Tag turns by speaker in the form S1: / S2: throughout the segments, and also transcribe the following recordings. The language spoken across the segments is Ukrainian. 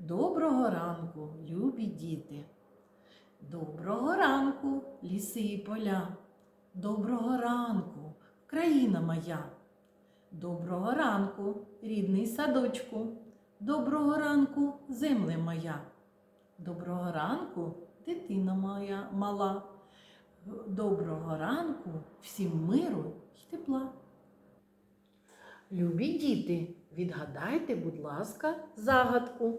S1: Доброго ранку, любі діти. Доброго ранку, ліси і поля. Доброго ранку, країна моя. Доброго ранку, рідний садочку. Доброго ранку, земле моя. Доброго ранку, дитина моя мала. Доброго ранку, всім миру й тепла. Любі діти, відгадайте, будь ласка, загадку.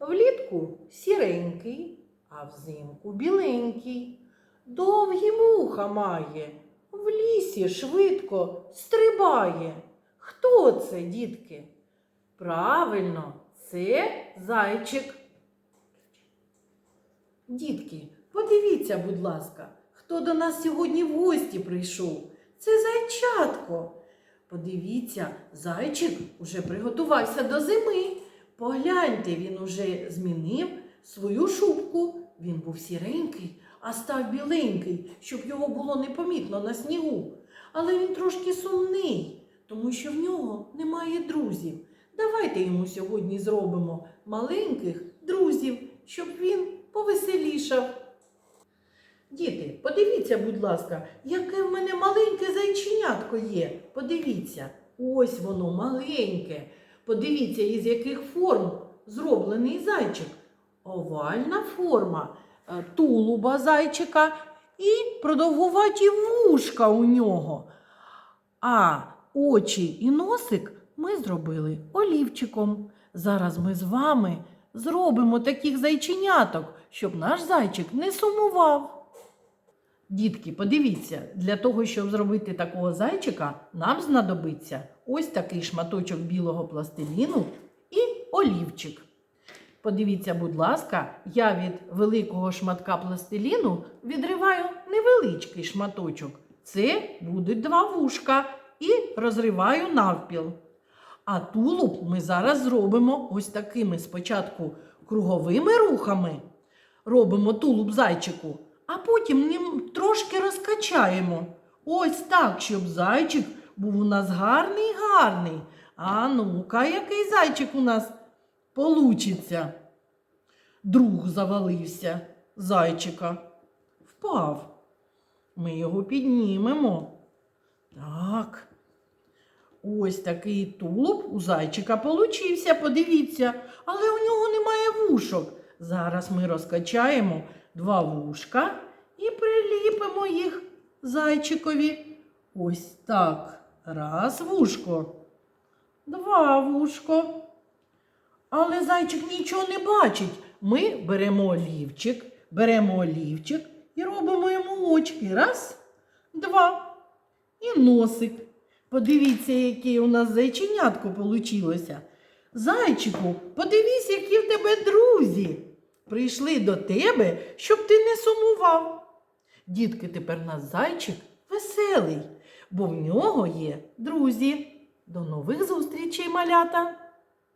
S1: Влітку сіренький, а взимку біленький. Довгі вуха має, в лісі швидко стрибає. Хто це, дітки? Правильно, це зайчик. Дітки, подивіться, будь ласка, хто до нас сьогодні в гості прийшов. Це зайчатко. Подивіться, зайчик уже приготувався до зими. Погляньте, він уже змінив свою шубку. Він був сіренький, а став біленький, щоб його було непомітно на снігу. Але він трошки сумний, тому що в нього немає друзів. Давайте йому сьогодні зробимо маленьких друзів, щоб він повеселішав. Діти, подивіться, будь ласка, яке в мене маленьке зайченятко є. Подивіться, ось воно маленьке. Подивіться, із яких форм зроблений зайчик. Овальна форма е, тулуба зайчика і продовгуваті вушка у нього. А очі і носик ми зробили олівчиком. Зараз ми з вами зробимо таких зайченяток, щоб наш зайчик не сумував. Дітки, подивіться, для того, щоб зробити такого зайчика, нам знадобиться ось такий шматочок білого пластиліну і олівчик. Подивіться, будь ласка, я від великого шматка пластиліну відриваю невеличкий шматочок. Це будуть два вушка і розриваю навпіл. А тулуб ми зараз зробимо ось такими спочатку круговими рухами. Робимо тулуб зайчику, а потім ним трошки розкачаємо. Ось так, щоб зайчик був у нас гарний гарний. А ну-ка, який зайчик у нас получиться? Друг завалився зайчика. Впав. Ми його піднімемо. Так. Ось такий тулуб у зайчика получився, подивіться, але у нього немає вушок. Зараз ми розкачаємо два вушка і приліпимо їх зайчикові. Ось так. Раз вушко, два вушко. Але зайчик нічого не бачить. Ми беремо олівчик, беремо олівчик і робимо йому очки. Раз, два. І носик. Подивіться, яке у нас зайченятко получилося. Зайчику, подивись, які в тебе друзі. Прийшли до тебе, щоб ти не сумував. Дітки, тепер наш зайчик веселий, бо в нього є друзі. До нових зустрічей, малята!